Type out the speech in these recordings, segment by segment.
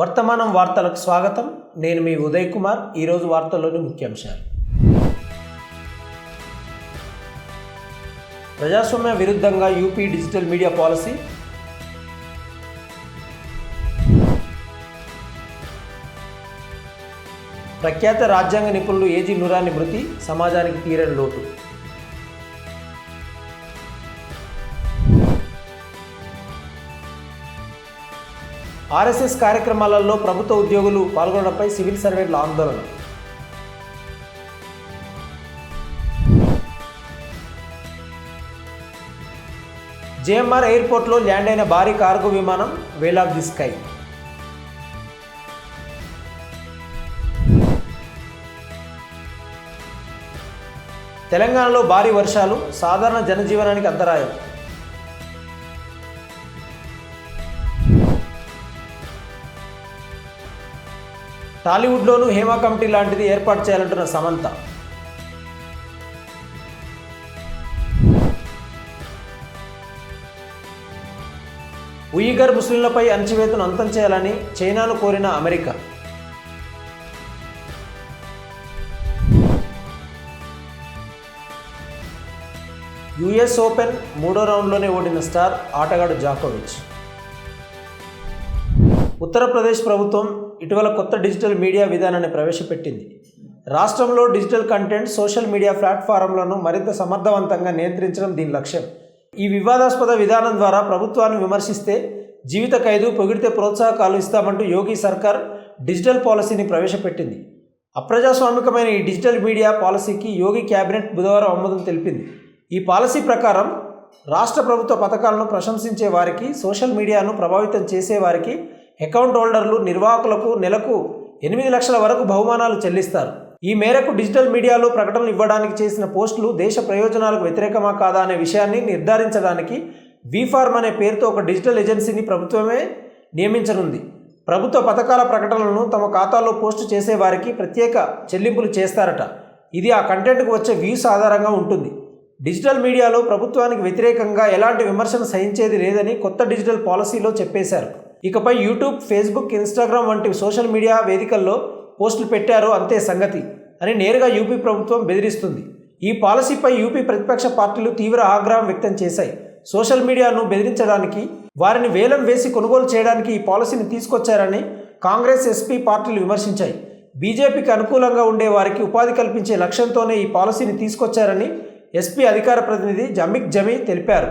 వర్తమానం వార్తలకు స్వాగతం. నేను మీ ఉదయ్ కుమార్. ఈరోజు వార్తల్లోని ముఖ్యాంశాలు. ప్రజాస్వామ్య విరుద్ధంగా యూపీ డిజిటల్ మీడియా పాలసీ. ప్రఖ్యాత రాజ్యాంగ నిపుణులు ఏజీ నురాని మృతి. సమాజానికి తీరని లోటు. ఆర్ఎస్ఎస్ కార్యక్రమాలలో ప్రభుత్వ ఉద్యోగులు పాల్గొనడంపై సివిల్ సర్వెంట్ల ఆందోళన. జేఎంఆర్ ఎయిర్పోర్ట్లో ల్యాండ్ అయిన భారీ కార్గో విమానం వేల్ ఆఫ్ ది స్కై. తెలంగాణలో భారీ వర్షాలు సాధారణ జనజీవనానికి అంతరాయం. టాలీవుడ్లోనూ హేమా కమిటీ లాంటిది ఏర్పాటు చేయాలంటున్న సమంత. ఉయిగర్ ముస్లింలపై అణచివేతను అంతం చేయాలని చైనాను కోరిన అమెరికా. యుఎస్ ఓపెన్ మూడో రౌండ్లోనే ఓడిన స్టార్ ఆటగాడు జాకోవిచ్. ఉత్తరప్రదేశ్ ప్రభుత్వం ఇటీవల కొత్త డిజిటల్ మీడియా విధానాన్ని ప్రవేశపెట్టింది. రాష్ట్రంలో డిజిటల్ కంటెంట్ సోషల్ మీడియా ప్లాట్ఫారంలను మరింత సమర్థవంతంగా నియంత్రించడం దీని లక్ష్యం. ఈ వివాదాస్పద విధానం ద్వారా ప్రభుత్వాన్ని విమర్శిస్తే జీవిత ఖైదు పొగిడితే ప్రోత్సాహకాలు ఇస్తామంటూ యోగి సర్కార్ డిజిటల్ పాలసీని ప్రవేశపెట్టింది. అప్రజాస్వామికమైన ఈ డిజిటల్ మీడియా పాలసీకి యోగి కేబినెట్ బుధవారం ఆమోదం తెలిపింది. ఈ పాలసీ ప్రకారం రాష్ట్ర ప్రభుత్వ పథకాలను ప్రశంసించే వారికి సోషల్ మీడియాను ప్రభావితం చేసే వారికి అకౌంట్ హోల్డర్లు నిర్వాహకులకు నెలకు ఎనిమిది లక్షల వరకు బహుమానాలు చెల్లిస్తారు. ఈ మేరకు డిజిటల్ మీడియాలో ప్రకటనలు ఇవ్వడానికి చేసిన పోస్టులు దేశ ప్రయోజనాలకు వ్యతిరేకమా కాదా అనే విషయాన్ని నిర్ధారించడానికి వీఫార్మ్ అనే పేరుతో ఒక డిజిటల్ ఏజెన్సీని ప్రభుత్వమే నియమించనుంది. ప్రభుత్వ పథకాల ప్రకటనలను తమ ఖాతాలో పోస్టు చేసే వారికి ప్రత్యేక చెల్లింపులు చేస్తారట. ఇది ఆ కంటెంట్కు వచ్చే వ్యూస్ ఆధారంగా ఉంటుంది. డిజిటల్ మీడియాలో ప్రభుత్వానికి వ్యతిరేకంగా ఎలాంటి విమర్శను సహించేది లేదని కొత్త డిజిటల్ పాలసీలో చెప్పేశారు. ఇకపై యూట్యూబ్ ఫేస్బుక్ ఇన్స్టాగ్రామ్ వంటి సోషల్ మీడియా వేదికల్లో పోస్టులు పెట్టారు అంతే సంగతి అని నేరుగా యూపీ ప్రభుత్వం బెదిరిస్తుంది. ఈ పాలసీపై యూపీ ప్రతిపక్ష పార్టీలు తీవ్ర ఆగ్రహం వ్యక్తం చేశాయి. సోషల్ మీడియాను బెదిరించడానికి వారిని వేలం వేసి కొనుగోలు చేయడానికి ఈ పాలసీని తీసుకొచ్చారని కాంగ్రెస్ ఎస్పీ పార్టీలు విమర్శించాయి. బీజేపీకి అనుకూలంగా ఉండే వారికి ఉపాధి కల్పించే లక్ష్యంతోనే ఈ పాలసీని తీసుకొచ్చారని ఎస్పీ అధికార ప్రతినిధి జమిక్ జమీ తెలిపారు.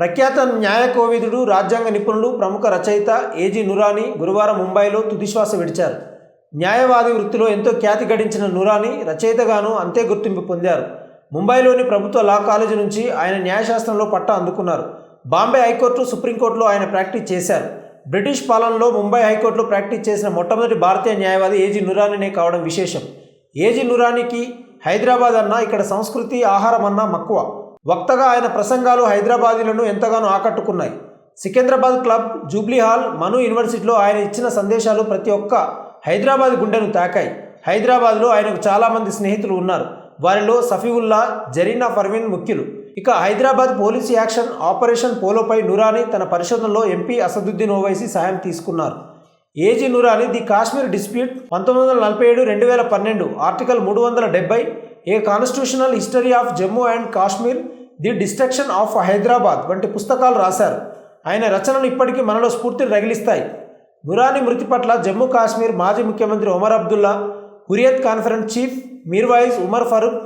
ప్రఖ్యాత న్యాయ కోవిదుడు రాజ్యాంగ నిపుణులు ప్రముఖ రచయిత ఏజీ నురాని గురువారం ముంబైలో తుదిశ్వాస విడిచారు. న్యాయవాది వృత్తిలో ఎంతో ఖ్యాతి గడించిన నురాని రచయితగాను అంతే గుర్తింపు పొందారు. ముంబైలోని ప్రభుత్వ లా కాలేజీ నుంచి ఆయన న్యాయశాస్త్రంలో పట్టా అందుకున్నారు. బాంబే హైకోర్టు సుప్రీంకోర్టులో ఆయన ప్రాక్టీస్ చేశారు. బ్రిటిష్ పాలనలో ముంబై హైకోర్టులో ప్రాక్టీస్ చేసిన మొట్టమొదటి భారతీయ న్యాయవాది ఏజీ నురానినే కావడం విశేషం. ఏజీ నురానికి హైదరాబాద్ అన్నా ఇక్కడ సంస్కృతి ఆహారం అన్నా మక్కువ. వక్తగా ఆయన ప్రసంగాలు హైదరాబాదీలను ఎంతగానో ఆకట్టుకున్నాయి. Secunderabad club jubilee hall Manu యూనివర్సిటీలో ఆయన ఇచ్చిన సందేశాలు ప్రతి ఒక్క హైదరాబాద్ గుండెను తాకాయి. హైదరాబాద్లో ఆయనకు చాలామంది స్నేహితులు ఉన్నారు. వారిలో సఫీవుల్లా జరీనా పర్వీన్ ముఖ్యులు. ఇక హైదరాబాద్ పోలీస్ యాక్షన్ ఆపరేషన్ పోలోపై నురాని తన పరిశోధనలో ఎంపీ అసదుద్దీన్ ఓవైసీ సహాయం తీసుకున్నారు. AG Noorani the Kashmir dispute పంతొమ్మిది వందల నలభై ఏడు రెండు వేల పన్నెండు ఆర్టికల్ మూడు వందల డెబ్బై A constitutional history of Jammu and Kashmir the destruction of Hyderabad వంటి పుస్తకాలు రాశారు. ఆయన రచనలు ఇప్పటికీ మనలో స్ఫూర్తిని రగిలిస్తాయి. నురాని మృతి పట్ల జమ్మూ కాశ్మీర్ మాజీ ముఖ్యమంత్రి Omar Abdullah Hurriyat conference chief Mirwaiz Umar Farooq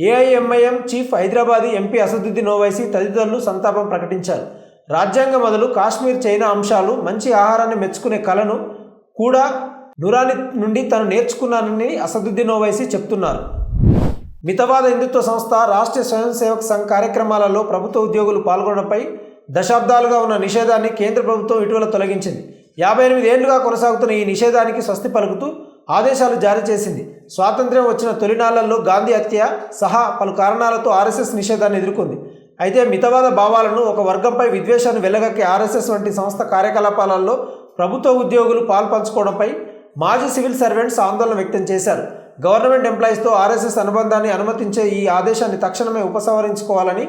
AIMIM chief Hyderabadi MP Asaduddin Owaisi తదితరులు సంతాపం ప్రకటించారు. రాజ్యాంగం మొదలు కాశ్మీర్ చైనా అంశాలు మంచి ఆహారాన్ని మెచ్చుకునే కళను కూడా నురాని నుండి తను నేర్చుకున్నానని అసదుద్దీన్ ఓవైసీ చెప్తున్నారు. మితవాద హిందుత్వ సంస్థ రాష్ట్రీయ స్వయం సేవక్ సంఘ్ కార్యక్రమాలలో ప్రభుత్వ ఉద్యోగులు పాల్గొనడంపై దశాబ్దాలుగా ఉన్న నిషేధాన్ని కేంద్ర ప్రభుత్వం ఇటీవల తొలగించింది. యాభై ఎనిమిది ఏళ్ళుగా కొనసాగుతున్న ఈ నిషేధానికి స్వస్తి పలుకుతూ ఆదేశాలు జారీ చేసింది. స్వాతంత్ర్యం వచ్చిన తొలినాళ్ళలో గాంధీ హత్య సహా పలు కారణాలతో ఆర్ఎస్ఎస్ నిషేధాన్ని ఎదుర్కొంది. అయితే మితవాద భావాలను ఒక వర్గంపై విద్వేషాన్ని వెల్లగక్కే ఆర్ఎస్ఎస్ వంటి సంస్థ కార్యకలాపాలలో ప్రభుత్వ ఉద్యోగులు పాల్పంచుకోవడంపై మాజీ సివిల్ సర్వెంట్స్ ఆందోళన వ్యక్తం చేశారు. గవర్నమెంట్ ఎంప్లాయీస్తో ఆర్ఎస్ఎస్ అనుబంధాన్ని అనుమతించే ఈ ఆదేశాన్ని తక్షణమే ఉపసంహరించుకోవాలని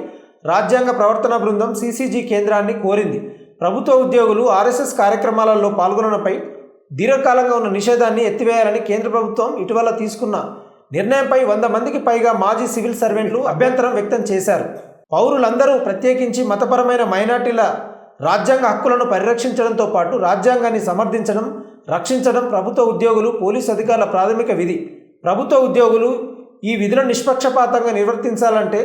రాజ్యాంగ ప్రవర్తన బృందం సీసీజీ కేంద్రాన్ని కోరింది. ప్రభుత్వ ఉద్యోగులు ఆర్ఎస్ఎస్ కార్యక్రమాలలో పాల్గొనడంపై దీర్ఘకాలంగా ఉన్న నిషేధాన్ని ఎత్తివేయాలని కేంద్ర ప్రభుత్వం ఇటీవల తీసుకున్న నిర్ణయంపై వంద మందికి పైగా మాజీ సివిల్ సర్వెంట్లు అభ్యంతరం వ్యక్తం చేశారు. పౌరులందరూ ప్రత్యేకించి మతపరమైన మైనార్టీల రాజ్యాంగ హక్కులను పరిరక్షించడంతో పాటు రాజ్యాంగాన్ని సమర్థించడం రక్షించడం ప్రభుత్వ ఉద్యోగులు పోలీసు అధికారుల ప్రాథమిక విధి. ప్రభుత్వ ఉద్యోగులు ఈ విధులను నిష్పక్షపాతంగా నిర్వర్తించాలంటే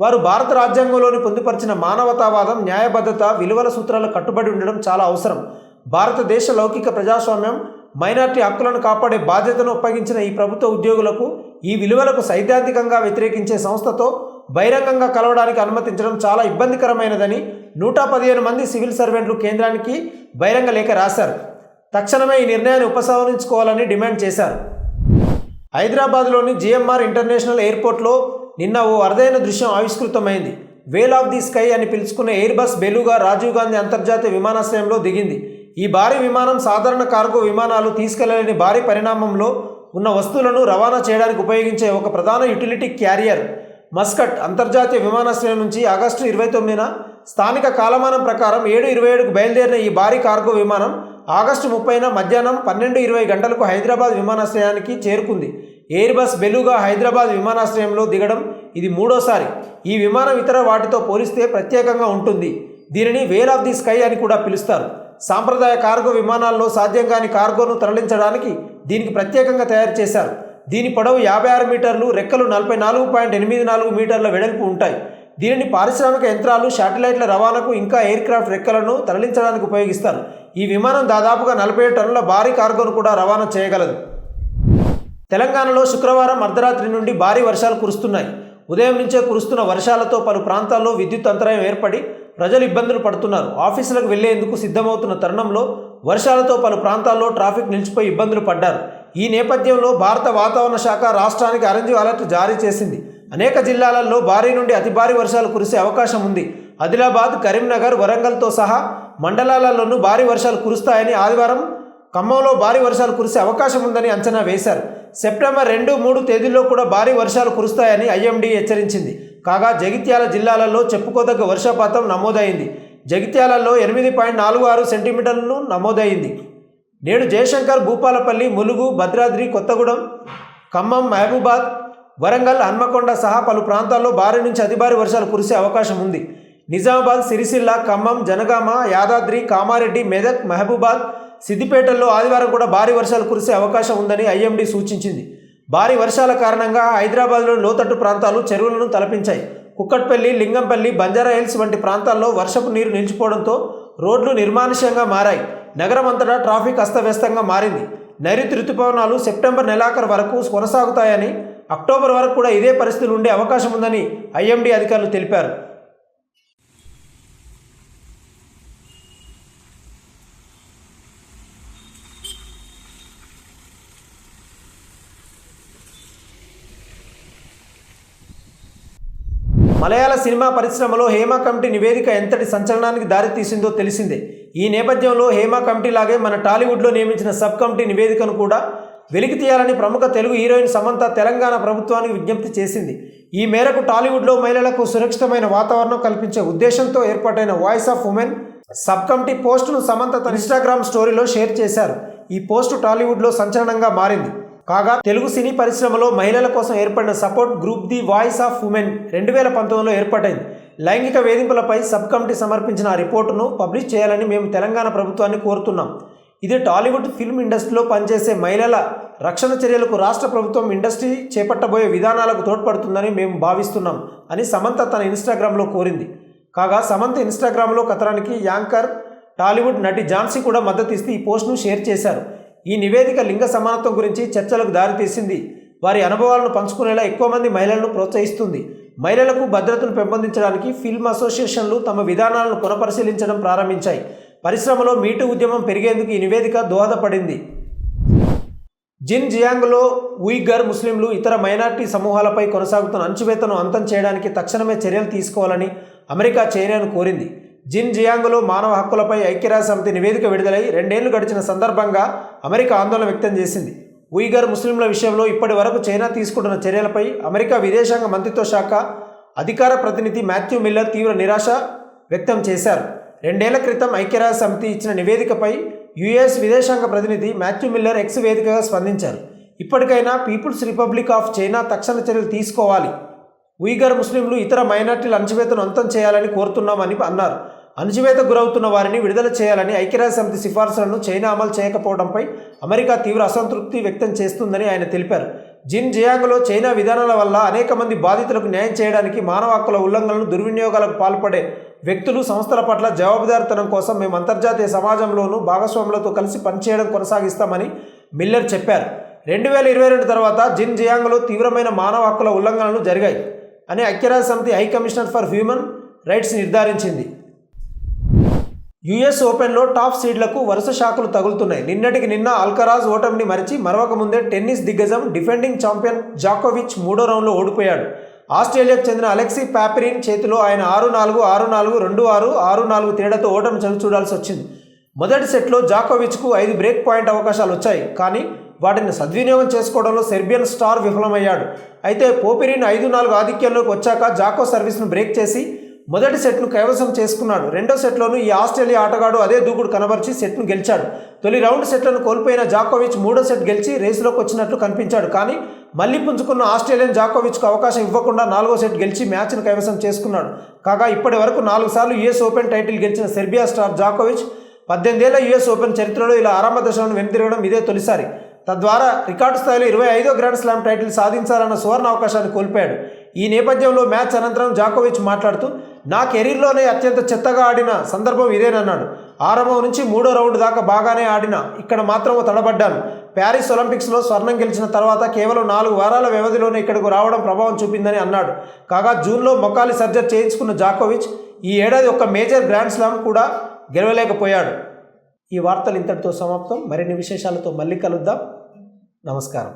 వారు భారత రాజ్యాంగంలోని పొందుపరిచిన మానవతావాదం న్యాయబద్ధత విలువల సూత్రాలు కట్టుబడి ఉండడం చాలా అవసరం. భారతదేశ లౌకిక ప్రజాస్వామ్యం మైనార్టీ హక్కులను కాపాడే బాధ్యతను అప్పగించిన ఈ ప్రభుత్వ ఉద్యోగులకు ఈ విలువలకు సైద్ధాంతికంగా వ్యతిరేకించే సంస్థతో బహిరంగంగా కలవడానికి అనుమతించడం చాలా ఇబ్బందికరమైనదని నూట పదిహేను మంది సివిల్ సర్వెంట్లు కేంద్రానికి బహిరంగ లేఖ రాశారు. తక్షణమే ఈ నిర్ణయాన్ని ఉపసంహరించుకోవాలని డిమాండ్ చేశారు. హైదరాబాద్లోని జిఎంఆర్ ఇంటర్నేషనల్ ఎయిర్పోర్ట్లో నిన్న ఓ అరుదైన దృశ్యం ఆవిష్కృతమైంది. వేల్ ఆఫ్ ది స్కై అని పిలుచుకునే air bus Beluga Rajiv Gandhi అంతర్జాతీయ విమానాశ్రయంలో దిగింది. ఈ భారీ విమానం సాధారణ కార్గో విమానాలు తీసుకెళ్ళలేని భారీ పరిణామంలో ఉన్న వస్తువులను రవాణా చేయడానికి ఉపయోగించే ఒక ప్రధాన యుటిలిటీ క్యారియర్ మస్కట్ అంతర్జాతీయ విమానాశ్రయం నుంచి ఆగస్టు ఇరవై తొమ్మిదిన స్థానిక కాలమానం ప్రకారం ఏడు ఇరవై ఏడుకు బయలుదేరిన ఈ భారీ కార్గో విమానం ఆగస్టు ముప్పైన మధ్యాహ్నం పన్నెండు ఇరవై గంటలకు హైదరాబాద్ విమానాశ్రయానికి చేరుకుంది. ఎయిర్ బస్ బెలుగా హైదరాబాద్ విమానాశ్రయంలో దిగడం ఇది మూడోసారి. ఈ విమానం ఇతర వాటితో పోలిస్తే ప్రత్యేకంగా ఉంటుంది. దీనిని వేల్ ఆఫ్ ది స్కై అని కూడా పిలుస్తారు. సాంప్రదాయ కార్గో విమానాల్లో సాధ్యం కాని కార్గోను తరలించడానికి దీనికి ప్రత్యేకంగా తయారు చేశారు. దీని పొడవు యాభై ఆరు మీటర్లు రెక్కలు నలభై నాలుగు పాయింట్ ఎనిమిది నాలుగు మీటర్ల వెడల్పు ఉంటాయి. దీనిని పారిశ్రామిక యంత్రాలు శాటిలైట్ల రవాణాకు ఇంకా ఎయిర్ క్రాఫ్ట్ రెక్కలను తరలించడానికి ఉపయోగిస్తారు. ఈ విమానం దాదాపుగా నలభై టన్నుల భారీ కార్గోను కూడా రవాణా చేయగలదు. తెలంగాణలో శుక్రవారం అర్ధరాత్రి నుండి భారీ వర్షాలు కురుస్తున్నాయి. ఉదయం నుంచే కురుస్తున్న వర్షాలతో పలు ప్రాంతాల్లో విద్యుత్ అంతరాయం ఏర్పడి ప్రజలు ఇబ్బందులు పడుతున్నారు. ఆఫీసులకు వెళ్ళేందుకు సిద్ధమవుతున్న తరుణంలో వర్షాలతో పలు ప్రాంతాల్లో ట్రాఫిక్ నిలిచిపోయి ఇబ్బందులు పడ్డారు. ఈ నేపథ్యంలో భారత వాతావరణ శాఖ రాష్ట్రానికి ఆరెంజ్ అలర్ట్ జారీ చేసింది. అనేక జిల్లాలలో భారీ నుండి అతి భారీ వర్షాలు కురిసే అవకాశం ఉంది. ఆదిలాబాద్ కరీంనగర్ వరంగల్తో సహా మండలాలలోనూ భారీ వర్షాలు కురుస్తాయని ఆదివారం ఖమ్మంలో భారీ వర్షాలు కురిసే అవకాశం ఉందని అంచనా వేశారు. సెప్టెంబర్ రెండు మూడు తేదీల్లో కూడా భారీ వర్షాలు కురుస్తాయని ఐఎండీ హెచ్చరించింది. కాగా జగిత్యాల జిల్లాలలో చెప్పుకోదగ్గ వర్షపాతం నమోదైంది. జగిత్యాలలో ఎనిమిది పాయింట్ నాలుగు ఆరు సెంటీమీటర్లను నమోదైంది. నేడు జయశంకర్ భూపాలపల్లి ములుగు భద్రాద్రి కొత్తగూడెం ఖమ్మం మహబూబాద్ వరంగల్ హన్మకొండ సహా పలు ప్రాంతాల్లో భారీ నుంచి అతి భారీ వర్షాలు కురిసే అవకాశం ఉంది. నిజామాబాద్ సిరిసిల్ల ఖమ్మం జనగామ యాదాద్రి కామారెడ్డి మెదక్ మహబూబాద్ సిద్దిపేటల్లో ఆదివారం కూడా భారీ వర్షాలు కురిసే అవకాశం ఉందని ఐఎండీ సూచించింది. భారీ వర్షాల కారణంగా హైదరాబాద్లోని లోతట్టు ప్రాంతాలు చెరువులను తలపించాయి. కుక్కట్పల్లి లింగంపల్లి బంజారా హిల్స్ వంటి ప్రాంతాల్లో వర్షపు నీరు నిలిచిపోవడంతో రోడ్లు నిర్మానుష్యంగా మారాయి. నగరం అంతటా ట్రాఫిక్ అస్తవ్యస్తంగా మారింది. నైరుతి రుతుపవనాలు సెప్టెంబర్ నెలాఖరు వరకు కొనసాగుతాయని అక్టోబర్ వరకు కూడా ఇదే పరిస్థితులు ఉండే అవకాశం ఉందని ఐఎండీ అధికారులు తెలిపారు. మలయాళ సినిమా పరిశ్రమలో హేమ కమిటీ నివేదిక ఎంతటి సంచలనానికి దారితీసిందో తెలిసిందే. ఈ నేపథ్యంలో హేమ కమిటీ లాగే మన టాలీవుడ్లో నియమించిన సబ్ కమిటీ నివేదికను కూడా వెలికి తీయాలని ప్రముఖ తెలుగు హీరోయిన్ సమంత తెలంగాణ ప్రభుత్వానికి విజ్ఞప్తి చేసింది. ఈ మేరకు టాలీవుడ్లో మహిళలకు సురక్షితమైన వాతావరణం కల్పించే ఉద్దేశంతో ఏర్పాటైన voice of women sub committee పోస్టును Samantha తన ఇన్స్టాగ్రామ్ స్టోరీలో షేర్ చేశారు. ఈ పోస్టు టాలీవుడ్లో సంచలనంగా మారింది. కాగా తెలుగు సినీ పరిశ్రమలో మహిళల కోసం ఏర్పడిన support group the voice of women రెండు వేల పంతొమ్మిదిలో ఏర్పాటైంది. లైంగిక వేధింపులపై సబ్ కమిటీ సమర్పించిన ఆ రిపోర్టును పబ్లిష్ చేయాలని మేము తెలంగాణ ప్రభుత్వాన్ని కోరుతున్నాం. ఇది టాలీవుడ్ ఫిల్మ్ ఇండస్ట్రీలో పనిచేసే మహిళల రక్షణ చర్యలకు రాష్ట్ర ప్రభుత్వం ఇండస్ట్రీ చేపట్టబోయే విధానాలకు తోడ్పడుతుందని మేము భావిస్తున్నాం అని సమంత తన ఇన్స్టాగ్రామ్లో కోరింది. కాగా సమంత ఇన్స్టాగ్రామ్లో కథనానికి యాంకర్ టాలీవుడ్ నటి ఝాన్సీ కూడా మద్దతు ఇస్తూ ఈ పోస్ట్ను షేర్ చేశారు. ఈ నివేదిక లింగ సమానత్వం గురించి చర్చలకు దారితీసింది వారి అనుభవాలను పంచుకునేలా ఎక్కువ మంది మహిళలను ప్రోత్సహిస్తుంది. మహిళలకు భద్రతను పెంపొందించడానికి ఫిల్మ్ అసోసియేషన్లు తమ విధానాలను పునఃపరిశీలించడం ప్రారంభించాయి. పరిశ్రమలో మీటు ఉద్యమం పెరిగేందుకు ఈ నివేదిక దోహదపడింది. జిన్ జియాంగ్లో ఉయిగర్ ముస్లింలు ఇతర మైనార్టీ సమూహాలపై కొనసాగుతున్న అణచివేతను అంతం చేయడానికి తక్షణమే చర్యలు తీసుకోవాలని అమెరికా చైనాను కోరింది. జిన్జియాంగ్లో మానవ హక్కులపై ఐక్యరాజ్య సమితి నివేదిక విడుదలై రెండేళ్ళు గడిచిన సందర్భంగా అమెరికా ఆందోళన వ్యక్తం చేసింది. ఉయిగర్ ముస్లింల విషయంలో ఇప్పటి వరకు చైనా తీసుకుంటున్న చర్యలపై అమెరికా విదేశాంగ మంత్రిత్వ శాఖ అధికార ప్రతినిధి మాథ్యూ మిల్లర్ తీవ్ర నిరాశ వ్యక్తం చేశారు. రెండేళ్ళ క్రితం ఐక్యరాజ్య సమితి ఇచ్చిన నివేదికపై యుఎస్ విదేశాంగ ప్రతినిధి మాథ్యూ మిల్లర్ ఎక్స్ వేదికగా స్పందించారు. ఇప్పటికైనా పీపుల్స్ రిపబ్లిక్ ఆఫ్ చైనా తక్షణ చర్యలు తీసుకోవాలి. ఉయిగర్ ముస్లింలు ఇతర మైనార్టీల అణచివేతను అంతం చేయాలని కోరుతున్నామని అన్నారు. అణచివేత గురవుతున్న వారిని విడుదల చేయాలని ఐక్యరాజ్య సమితి సిఫార్సులను చైనా అమలు చేయకపోవడంపై అమెరికా తీవ్ర అసంతృప్తి వ్యక్తం చేస్తుందని ఆయన తెలిపారు. జిన్ జియాంగ్లో చైనా విధానాల వల్ల అనేక మంది బాధితులకు న్యాయం చేయడానికి మానవ హక్కుల ఉల్లంఘనలు దుర్వినియోగాలకు పాల్పడే వ్యక్తులు సంస్థల పట్ల జవాబుదారితనం కోసం మేము అంతర్జాతీయ సమాజంలోనూ భాగస్వాములతో కలిసి పనిచేయడం కొనసాగిస్తామని మిల్లర్ చెప్పారు. రెండు వేల ఇరవై రెండు తర్వాత జిన్ జియాంగ్లో తీవ్రమైన మానవ హక్కుల ఉల్లంఘనలు జరిగాయి. అని ఐక్యరాజ్య సమితి high commissioner for human rights నిర్ధారించింది. US ఓపెన్లో టాప్ సీడ్లకు వరుస షాకులు తగులుతున్నాయి. నిన్నటికి నిన్న అల్కరాజ్ ఓటమిని మరిచి మరొక ముందే టెన్నిస్ దిగ్గజం డిఫెండింగ్ ఛాంపియన్ జాకోవిచ్ మూడో రౌండ్లో ఓడిపోయాడు. ఆస్ట్రేలియాకు చెందిన అలెక్సీ ప్యాపరిన్ చేతిలో ఆయన ఆరు నాలుగు ఆరు నాలుగు రెండు ఆరు ఆరు నాలుగు తేడాతో ఓటమి చవి చూడాల్సి వచ్చింది. మొదటి సెట్లో జాకోవిచ్కు ఐదు బ్రేక్ పాయింట్ అవకాశాలు వచ్చాయి. కానీ వాటిని సద్వినియోగం చేసుకోవడంలో సెర్బియన్ స్టార్ విఫలమయ్యాడు. అయితే పోపిరిన్ ఐదు నాలుగు ఆధిక్యంలోకి వచ్చాక జాకో సర్వీస్ను బ్రేక్ చేసి మొదటి సెట్ను కైవసం చేసుకున్నాడు. రెండో సెట్లోనూ ఈ ఆస్ట్రేలియా ఆటగాడు అదే దూకుడు కనబరిచి సెట్ను గెలిచాడు. తొలి రౌండ్ సెట్లను కోల్పోయిన జాకోవిచ్ మూడో సెట్ గెలిచి రేసులోకి వచ్చినట్లు కనిపించాడు. కానీ మళ్ళీ పుంజుకున్న ఆస్ట్రేలియన్ జాకోవిచ్కు అవకాశం ఇవ్వకుండా నాలుగో సెట్ గెలిచి మ్యాచ్ను కైవసం చేసుకున్నాడు. కాగా ఇప్పటి వరకు నాలుగు సార్లు యుఎస్ ఓపెన్ టైటిల్ గెలిచిన సెర్బియా స్టార్ జాకోవిచ్ పద్దెనిమిదేళ్ళ యుఎస్ ఓపెన్ చరిత్రలో ఇలా ఆరంభ దశలను వెనుతిరగడం ఇదే తొలిసారి. తద్వారా రికార్డు స్థాయిలో ఇరవై ఐదో గ్రాండ్ స్లామ్ టైటిల్ సాధించాలన్న సువర్ణ అవకాశాన్ని కోల్పోయాడు. ఈ నేపథ్యంలో మ్యాచ్ అనంతరం జాకోవిచ్ మాట్లాడుతూ నా కెరీర్లోనే అత్యంత చెత్తగా ఆడిన సందర్భం ఇదేనన్నాడు. ఆరంభం నుంచి మూడో రౌండ్ దాకా బాగానే ఆడిన ఇక్కడ మాత్రం తడబడ్డాను. ప్యారిస్ ఒలింపిక్స్లో స్వర్ణం గెలిచిన తర్వాత కేవలం నాలుగు వారాల వ్యవధిలోనే ఇక్కడకు రావడం ప్రభావం చూపిందని అన్నాడు. కాగా జూన్లో మొకాలి సర్జరీ చేయించుకున్న జాకోవిచ్ ఈ ఏడాది ఒక మేజర్ గ్రాండ్ స్లామ్ కూడా గెలవలేకపోయాడు. ఈ వార్తలు ఇంతటితో సమాప్తం. మరిన్ని విశేషాలతో మళ్ళీ కలుద్దాం. నమస్కారం.